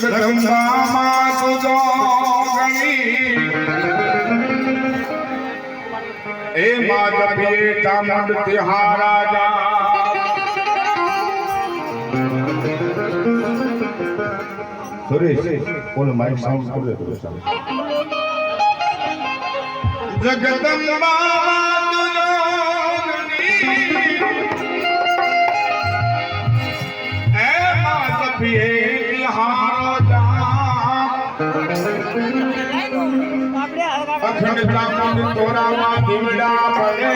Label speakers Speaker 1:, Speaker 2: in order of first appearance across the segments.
Speaker 1: જગદંબામાં તુજો ગણી એ માધવીએ ચામુંડ તિહારાજા. સુરેશ ઓલો Mike sound કરે જગદંબામાં માધવીએ તિહારાજા અખંડ ચામુંડ તોરામાં દીવડા પડે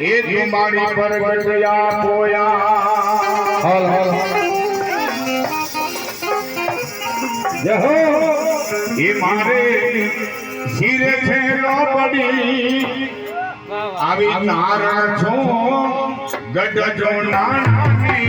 Speaker 1: એ તુમારી પર ગયા પોયા હાલ હાલ. જય હો એ મારે શિરે છે આવી નારણ છો ગઢ જો નાણાની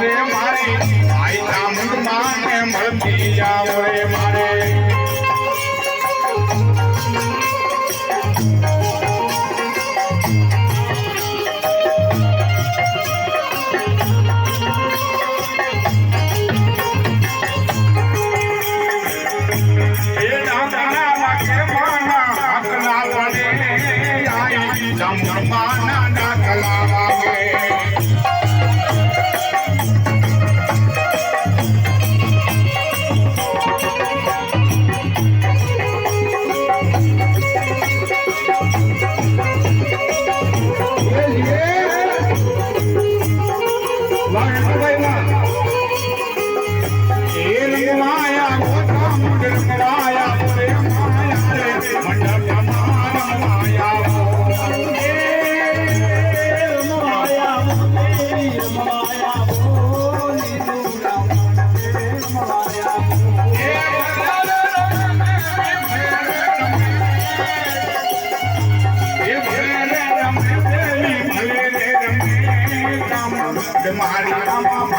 Speaker 1: રે મારી આઈ ને મળતી આવો પડે આઈ ચામુંડમાં ના ડાકલા વાગે મારી